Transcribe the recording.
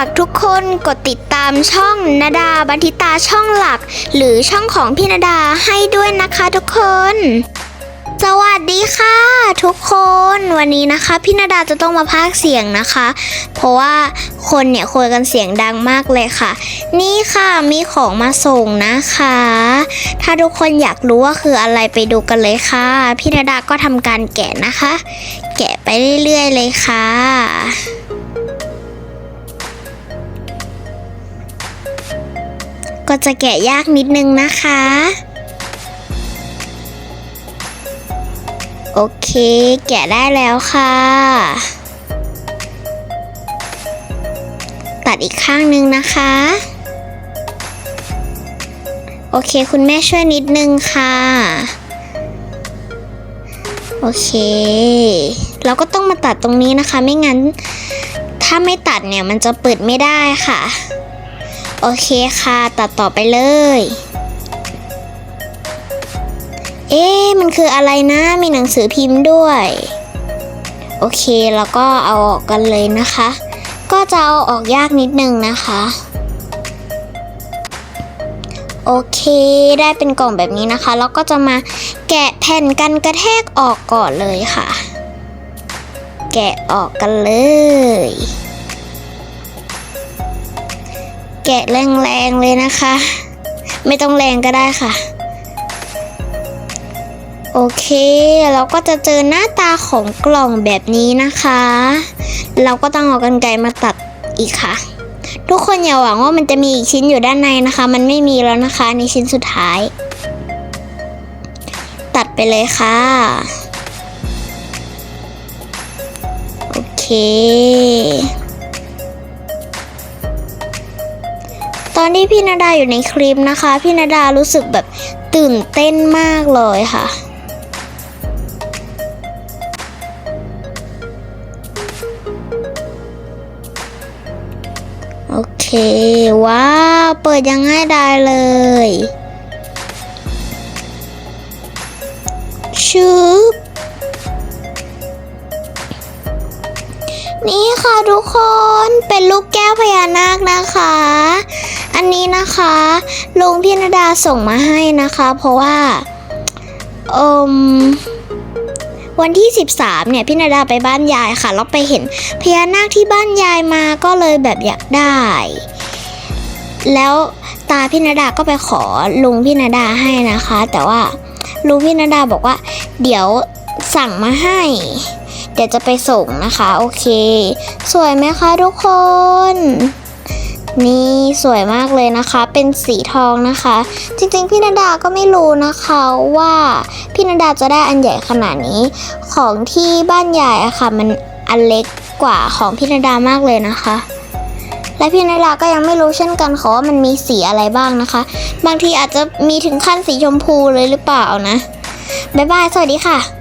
ากทุกคนกดติดตามช่องนาดาบันทิตาช่องหลัก หรือช่องของพี่นาดาให้ด้วยนะคะทุกคน สวัสดีค่ะ ทุกคนวันนี้นะคะ พี่นาดาจะต้องมาพากเสียงนะคะ เพราะว่าคนเนี่ยคุยกันเสียงดังมากเลยค่ะ นี่ค่ะมีของมาส่งนะคะ ถ้าทุกคนอยากรู้ว่าคืออะไรไปดูกันเลยค่ะ พี่นาดาก็ทำการแกะนะคะ แกะไปเรื่อยๆเลยค่ะ ก็จะแกะยากนิดนึงนะคะ โอเคแกะได้แล้วค่ะ ตัดอีกข้างหนึ่งนะคะ โอเคคุณแม่ช่วยนิดนึงค่ะโอเค เราก็ต้องมาตัดตรงนี้นะคะ ไม่งั้น ถ้าไม่ตัดเนี่ยมันจะเปิดไม่ได้ค่ะ โอเคค่ะ ตัดต่อไปเลย เอ๊ะ มันคืออะไรนะ มีหนังสือพิมพ์ด้วย โอเค แล้วก็เอาออกกันเลยนะคะ ก็จะเอาออกยากนิดนึงนะคะโอเค ได้เป็นกล่องแบบนี้นะคะ แล้วก็จะมาแกะแผ่นกันกระแทกออกก่อนเลยค่ะ แกะออกกันเลย แกะแรงๆเลยนะคะ ไม่ต้องแรงก็ได้ค่ะ โอเค เราก็จะเจอหน้าตาของกล่องแบบนี้นะคะ เราก็ต้องเอากันไกรมาตัดอีกค่ะ ทุกคนอย่าหวังว่ามันจะมีอีกชิ้นอยู่ด้านในนะคะ มันไม่มีแล้วนะคะในชิ้นสุดท้าย ตัดไปเลยค่ะ โอเค อนที่พี่นาดาอยู่ในคลิปนะคะ พี่นาดารู้สึกแบบตื่นเต้นมากเลยค่ะ โอเค ว้าว เปิดยังง่ายได้เลยชืบนี่ค่ะทุกคนเป็นลูกแก้ว นี้นะคะลุงพี่นดาส่งมาให้นะคะ เพราะว่าอมวันที่ 13 เนี่ยพี่นดาไปบ้านยายค่ะแล้วไปเห็นพญานาคที่บ้านยายมาก็เลยแบบอยากได้ แล้วตาพี่นดาก็ไปขอลุงพี่นดาให้นะคะ แต่ว่าลุงพี่นดาบอกว่า เดี๋ยวสั่งมาให้ เดี๋ยวจะไปส่งนะคะ โอเค สวยไหมคะทุกคน นี่สวยมากเลยนะคะ เป็นสีทองนะคะ จริงๆ พี่นาดาก็ไม่รู้นะคะว่าพี่นาดาจะได้อันใหญ่ขนาดนี้ ของที่บ้านใหญ่อะค่ะ มันอันเล็กกว่าของพี่นาดามากเลยนะคะ และพี่นาดาก็ยังไม่รู้เช่นกันค่ะว่ามันมีสีอะไรบ้างนะคะ บางทีอาจจะมีถึงขั้นสีชมพูเลยหรือเปล่านะบ๊ายบายสวัสดีค่ะ